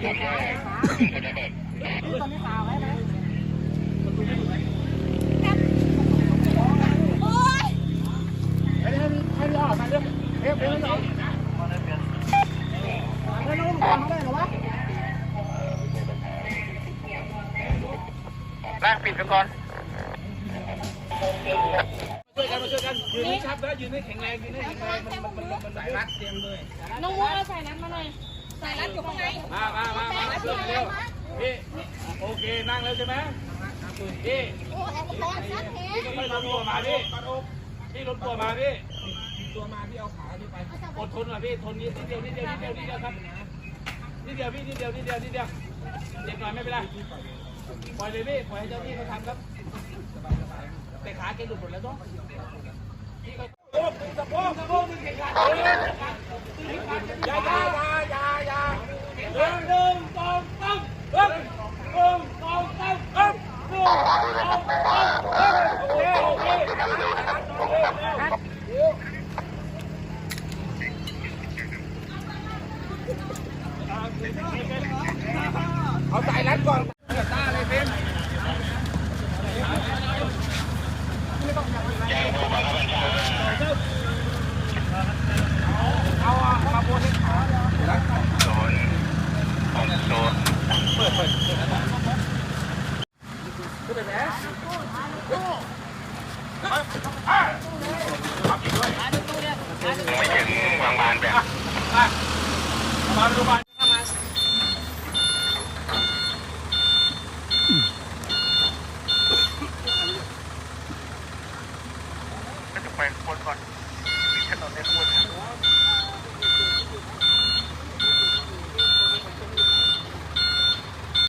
แรกปิดกันก่อนช่วยกันมาช่วยกันยืนให้ชัดนะยืนให้แข็งแรงยืนให้แข็งแรงมันมันมันมันสายรัดเตรียมเลยน้องมุกเอาใส่นั้นมาหน่อย ใส่รัดอยู่ข้างในมามามามาช่วยเร็วพี่โอเคนั่งแล้วใช่ไหมพี่โอ้แอลกอฮอล์ชัดแท้พี่ค่อยๆลดตัวมาพี่พี่ลดตัวมาพี่ตัวมาพี่เอาขาพี่ไปอดทนหน่อยพี่ทนนิดเดียวนิดเดียวนิดเดียวนิดเดียวครับนิดเดียวพี่นิดเดียวนิดเดียวนิดเดียวเด็กหน่อยไม่เป็นไรปล่อยเลยพี่ปล่อยให้เจ้าที่เขาทำครับแต่ขาแกหลุดหมดแล้วเนาะพี่ก็โอ้สะโพกสะโพกนี่แข็งขาอย่าอย่าอย่าอย่าอย่าหนึ่งสองสามหนึ่งหนึ่งสองสามหนึ่ง หนึ่งสอามโอเอาสายรัดก่อนต้าเลยเพ็มเอาอะมาบนให้ขาโซนโซนขึ้นไปแผล ไม่ถึงบางบาานไปขบวนก่อนมีถนนในขบวน